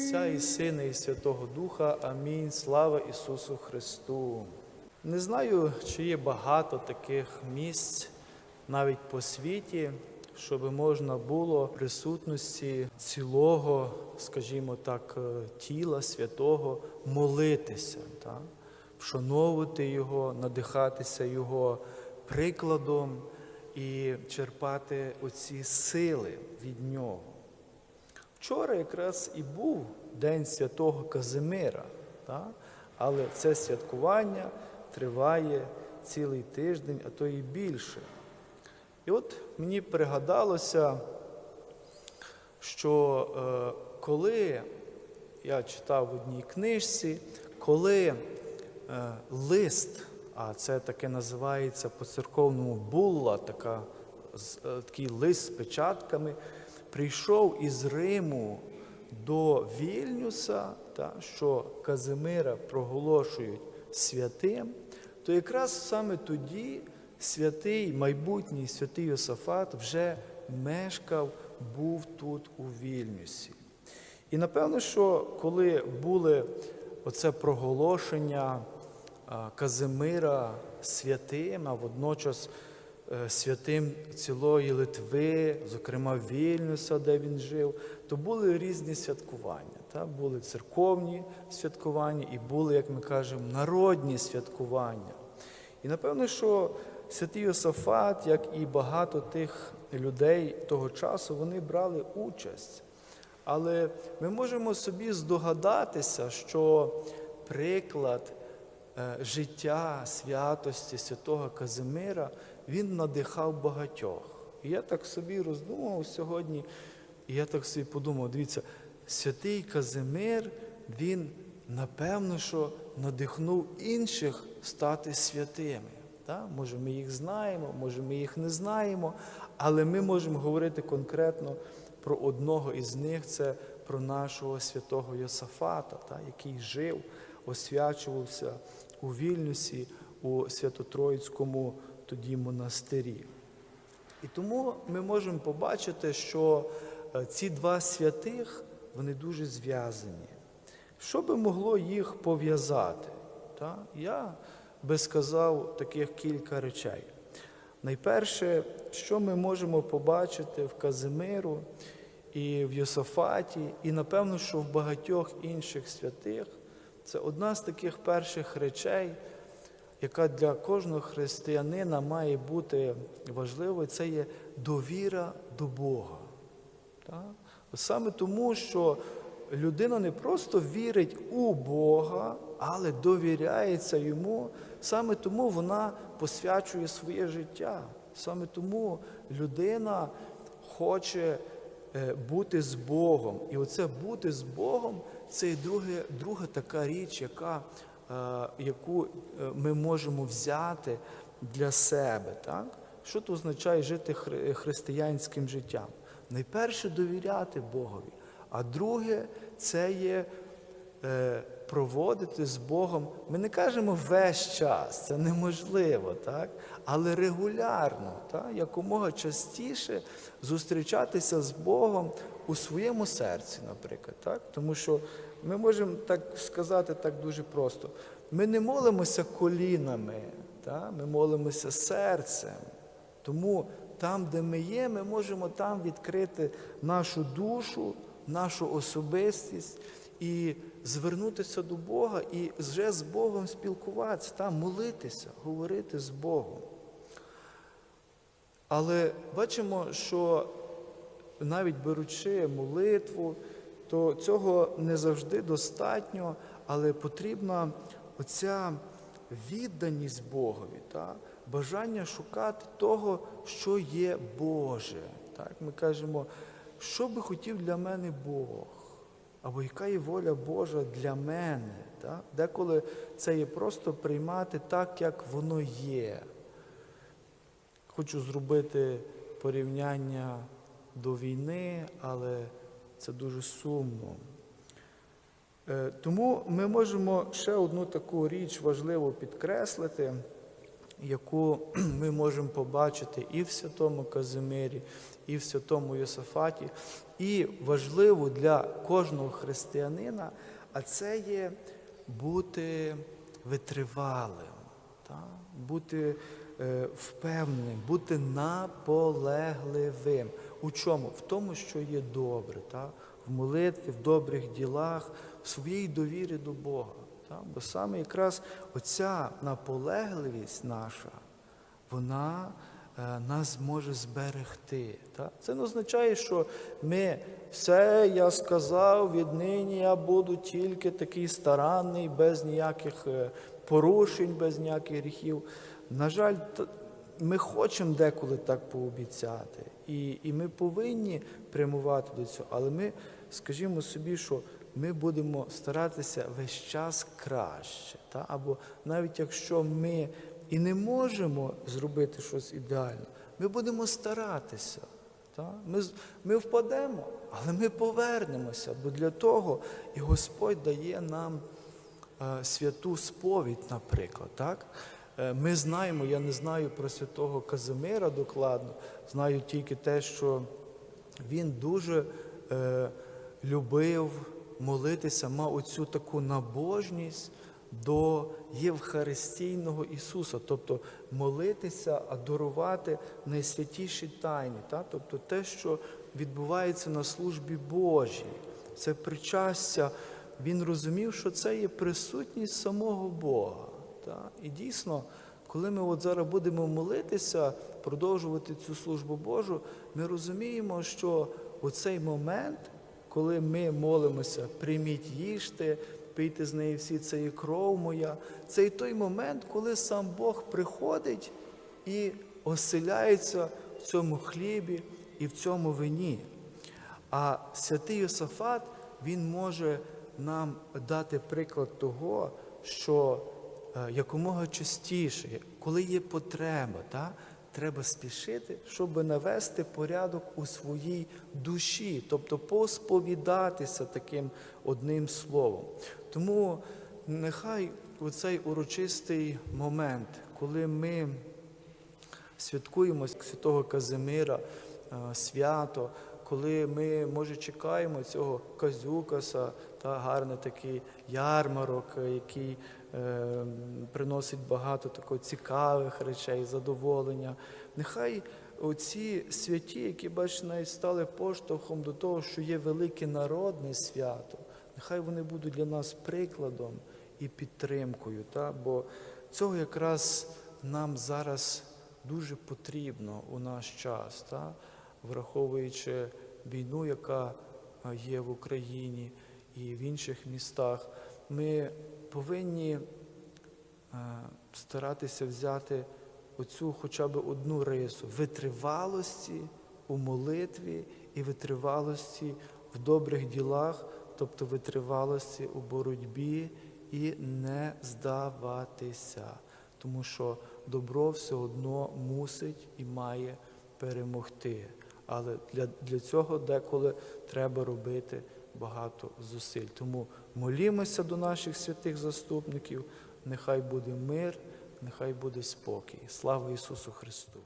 Отця і Сина, і Святого Духа. Амінь. Слава Ісусу Христу. Не знаю, чи є багато таких місць навіть по світі, щоб можна було в присутності цілого, скажімо так, е, тіла святого молитися, так? вшановувати Його, надихатися Його прикладом і черпати оці сили від Нього. Вчора якраз і був День Святого Казимира, так? але це святкування триває цілий тиждень, а то і більше. І от мені пригадалося, що е, коли я читав в одній книжці, коли е, лист, а це таке називається по церковному булла, така, з- е, такий лист з печатками, прийшов із Риму до Вільнюса, та, що Казимира проголошують святим, то якраз саме тоді святий, майбутній святий Йосафат вже мешкав, був тут у Вільнюсі. І напевно, що коли були оце проголошення Казимира святим, а водночас святим цілої Литви, зокрема Вільнюса, де він жив, то були різні святкування. Та? Були церковні святкування і були, як ми кажемо, народні святкування. І напевно, що святий Йосафат, як і багато тих людей того часу, вони брали участь. Але ми можемо собі здогадатися, що приклад е, життя святості святого Казимира він надихав багатьох. І я так собі роздумував сьогодні, і я так собі подумав: дивіться, святий Казимир, він напевно, що надихнув інших стати святими. Так? Може, ми їх знаємо, може, ми їх не знаємо, але ми можемо говорити конкретно про одного із них це про нашого святого Йосафата, та, який жив, освячувався у Вільнюсі, у Свято-Троїцькому тоді монастирі. І тому ми можемо побачити, що е, ці два святих вони дуже зв'язані. Що би могло їх пов'язати? Я би сказав таких кілька речей. Найперше, що ми можемо побачити в Казимиру і в Йосафаті, і напевно, що в багатьох інших святих, це одна з таких перших речей, яка для кожного християнина має бути важливою, це є довіра до Бога. Саме тому, що людина не просто вірить у Бога, але довіряється йому. Саме тому вона посвячує своє життя. Саме тому людина хоче е, бути з Богом. І оце бути з Богом це друге, друга така річ, яка, яку е, ми можемо взяти для себе. Так? Що це означає жити хри- християнським життям? Найперше довіряти Богові, а друге це є е, проводити з Богом. Ми не кажемо весь час, це неможливо, так? але регулярно, так? якомога частіше зустрічатися з Богом у своєму серці, наприклад. Так? Тому що ми можемо так сказати так дуже просто. Ми не молимося колінами, так? ми молимося серцем. Тому там, де ми є, ми можемо там відкрити нашу душу, нашу особистість і звернутися до Бога і вже з Богом спілкуватися, там молитися, говорити з Богом. Але бачимо, що навіть беручи молитву, то цього не завжди достатньо, але потрібна оця відданість Богові, та? бажання шукати того, що є Боже. Так? Ми кажемо, що би хотів для мене Бог, або яка є воля Божа для мене. Так? Деколи це є просто приймати так, як воно є. Хочу зробити порівняння до війни, але це дуже сумно. Е, Тому ми можемо ще одну таку річ важливо підкреслити. яку ми можемо побачити і в святому Казимирі, і в святому Йосафаті, і важливо для кожного християнина, а це є бути витривалим, та? бути е, впевненим, бути наполегливим. У чому? В тому, що є добре, та? в молитві, в добрих ділах, в своїй довірі до Бога. Та? Бо саме якраз оця наполегливість наша, вона е, нас може зберегти. Та? Це не означає, що ми все я сказав, віднині я буду тільки такий старанний, без ніяких е, порушень, без ніяких гріхів. На жаль, ми хочемо деколи так пообіцяти, і, і ми повинні прямувати до цього, але ми скажімо собі, що ми будемо старатися весь час краще. Та? Або навіть якщо ми і не можемо зробити щось ідеально, ми будемо старатися. Та? Ми, ми впадемо, але ми повернемося, бо для того і Господь дає нам е, святу сповідь, наприклад. Так? Е, Ми знаємо, я не знаю про святого Казимира докладно, знаю тільки те, що він дуже е, любив молитися, мав оцю таку набожність до Євхаристійного Ісуса, тобто молитися, адорувати найсвятіші тайні, та? тобто те, що відбувається на службі Божій, це причастя. Він розумів, що це є присутність самого Бога. Та? І дійсно, коли ми от зараз будемо молитися, продовжувати цю службу Божу, ми розуміємо, що у цей момент, коли ми молимося, прийміть їжте, пийте з неї всі, це кров моя, це і той момент, коли сам Бог приходить і оселяється в цьому хлібі і в цьому вині. А святий Йосафат, він може нам дати приклад того, що якомога частіше, коли є потреба, та, треба спішити, щоб навести порядок у своїй душі, тобто посповідатися таким одним словом. Тому нехай у цей урочистий момент, коли ми святкуємо святого Казимира, е, свято, коли ми, може, чекаємо цього казюкаса, та гарний такий ярмарок, е, який е, приносить багато такого цікавих речей, задоволення. Нехай оці святі, які, бачите, навіть стали поштовхом до того, що є велике народне свято, нехай вони будуть для нас прикладом і підтримкою. Та? Бо цього якраз нам зараз дуже потрібно у наш час, та? враховуючи війну, яка є в Україні і в інших містах, ми повинні е, старатися взяти оцю хоча б одну рису витривалості у молитві і витривалості в добрих ділах, тобто витривалості у боротьбі і не здаватися, тому що добро все одно мусить і має перемогти. Але для, для цього деколи треба робити багато зусиль. Тому молімося до наших святих заступників. Нехай буде мир, нехай буде спокій. Слава Ісусу Христу!